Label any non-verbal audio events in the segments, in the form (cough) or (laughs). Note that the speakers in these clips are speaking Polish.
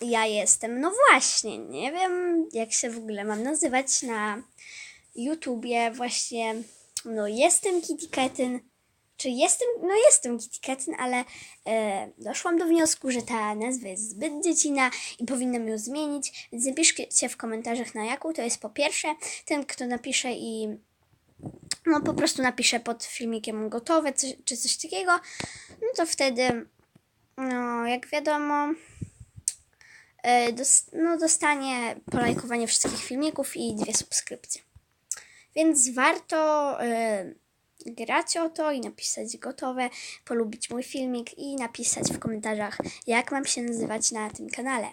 Ja jestem. No właśnie, nie wiem jak się w ogóle mam nazywać na YouTubie. Właśnie, no jestem Kitty Ketyn. Czy jestem, no jestem Kitty Ketyn, ale e, doszłam do wniosku, że ta nazwa jest zbyt dziecina i powinnam ją zmienić. Więc napiszcie w komentarzach na jaką to jest po pierwsze. Ten, kto napisze i no po prostu napisze pod filmikiem gotowe coś, czy coś takiego, no to wtedy, no jak wiadomo, no dostanie polajkowanie wszystkich filmików i dwie subskrypcje. Więc warto e, grać o to i napisać gotowe, polubić mój filmik i napisać w komentarzach, jak mam się nazywać na tym kanale.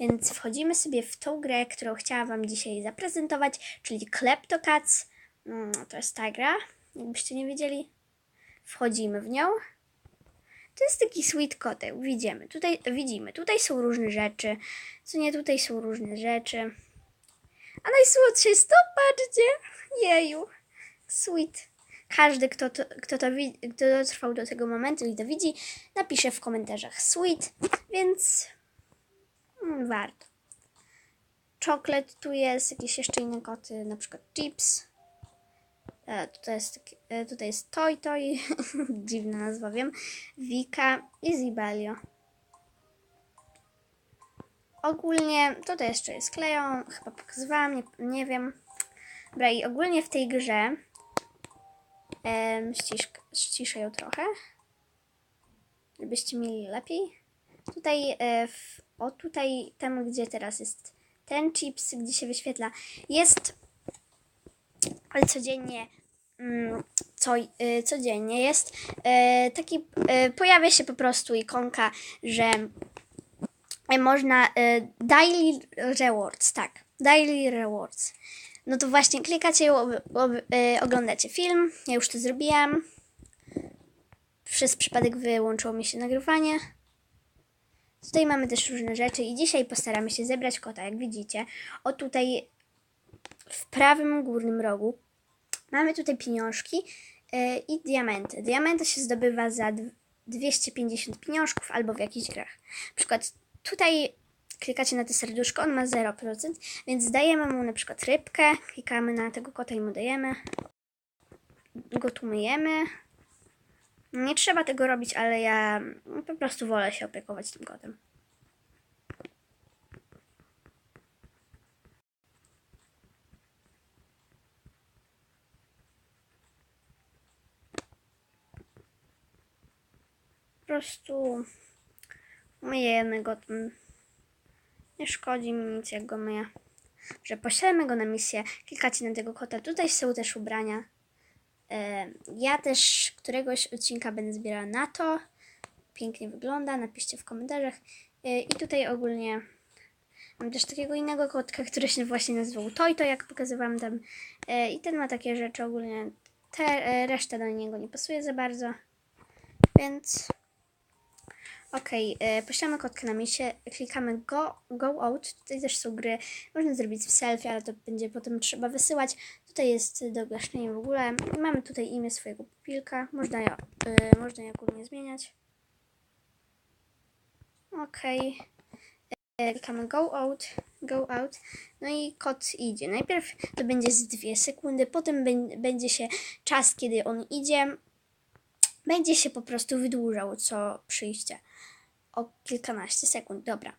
Więc wchodzimy sobie w tą grę, którą chciałam Wam dzisiaj zaprezentować, czyli Kleptocats. Mm, to jest ta gra, jakbyście nie wiedzieli. Wchodzimy w nią. To jest taki sweet kotek, widzimy. Tutaj, widzimy, tutaj są różne rzeczy. Co nie, tutaj są różne rzeczy. A najsłodsze jest to, patrzcie. Jeju. Sweet. Każdy, kto to, kto, to kto dotrwał do tego momentu i to widzi, napisze w komentarzach sweet, więc mm, warto. Czoklet tu jest, jakieś jeszcze inne koty, na przykład chips. E, tutaj, jest, e, tutaj jest Toy Toy, (laughs) dziwna nazwa, wiem. Wika i Zibelio. Ogólnie, tutaj jeszcze jest Kleją, chyba pokazywałam, nie, nie wiem. Dobra, i ogólnie w tej grze ścisz, ściszę ją trochę, żebyście mieli lepiej. Tutaj, e, w, o tutaj, tam gdzie teraz jest ten chips, gdzie się wyświetla, jest ale codziennie co, y, codziennie jest y, taki y, pojawia się po prostu ikonka, że można daily rewards, tak, daily rewards. No to właśnie klikacie, ob, ob, oglądacie film, ja już to zrobiłam. Przez przypadek wyłączyło mi się nagrywanie. Tutaj mamy też różne rzeczy i dzisiaj postaramy się zebrać kota, jak widzicie. O tutaj w prawym górnym rogu mamy tutaj pieniążki yy, i diamenty. Diamenty się zdobywa za dw- 250 pieniążków albo w jakichś grach. Na przykład tutaj klikacie na to serduszko, on ma 0%, więc dajemy mu na przykład rybkę, klikamy na tego kota i mu dajemy. Go tu myjemy. Nie trzeba tego robić, ale ja po prostu wolę się opiekować tym kotem. Prostu myjemy go. mm, Nie szkodzi mi nic, jak go myję. Że poślemy go na misję. Klikacie na tego kota. Tutaj są też ubrania. E, Ja też któregoś odcinka będę zbierała na to. Pięknie wygląda. Napiszcie w komentarzach. E, I tutaj ogólnie mam też takiego innego kotka, który się właśnie nazywał Toy, to jak pokazywałam tam. E, I ten ma takie rzeczy ogólnie. Te, reszta do niego nie pasuje za bardzo. Więc Okej, okay, poślemy kotkę na misję, klikamy go, go out, tutaj też są gry, można zrobić w selfie, ale to będzie potem trzeba wysyłać. Tutaj jest do gaszenia w ogóle, mamy tutaj imię swojego pupilka, można, je, można je ogólnie zmieniać. Okej, okay. klikamy go out, go out, no i kot idzie. Najpierw to będzie z dwie sekundy, potem bę- będzie się czas, kiedy on idzie, będzie się po prostu wydłużał co przyjście o kilkanaście sekund. Dobra.